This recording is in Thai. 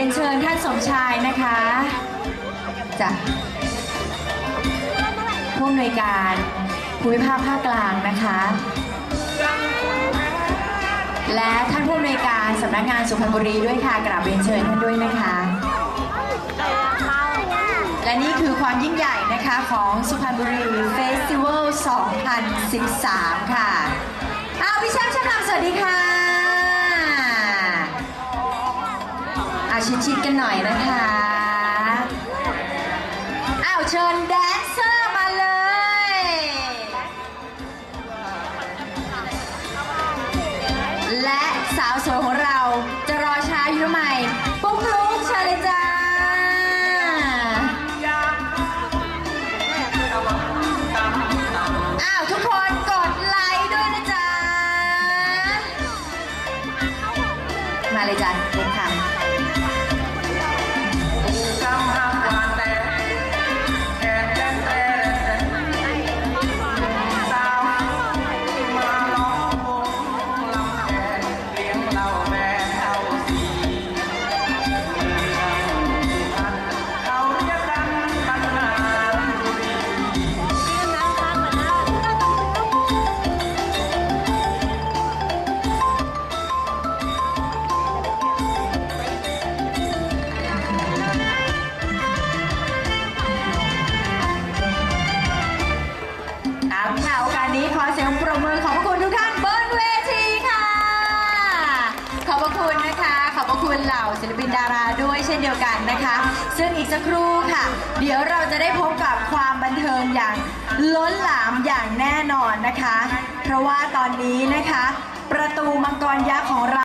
รียนเชิญท่านสมชายนะคะจ้ะผู้อำนวยการภูมิภาคภาคกลางนะคะ และท่านผู้อำนวยการสำนักงานสุพรรณบุรีด้วยค่ะกราบเรียนเชิญท่านด้วยนะคะ และนี่คือความยิ่งใหญ่นะคะของสุพรรณบุรีเฟสติวัล 2013 ค่ะ อ้าวพี่แชมป์ชำลังสวัสดีค่ะ ชิดๆกันหน่อยนะคะ อ้าวเชิญแดนเซอร์มาเลย และสาวสวยของเราจะรอช้าอยู่ทำไมปุ๊กลุกเชิญเลยจ้า อ้าวทุกคนกดไลค์ด้วยนะจ๊ะ มาเลยจ้ะเด็กค่ะ เอาค่ะโอกาสนี้ขอเสียงปรบมือขอบ ขอบพระคุณนะคะ ขอบพระคุณเหล่าศิลปินดาราด้วยเช่นเดียวกันนะคะ ซึ่งอีกสักครู่ค่ะ เดี๋ยวเราจะได้พบกับความบันเทิงอย่างล้นหลามอย่างแน่นอนนะคะ เพราะว่าตอนนี้นะคะ ประตูมังกรยักษ์ของเรา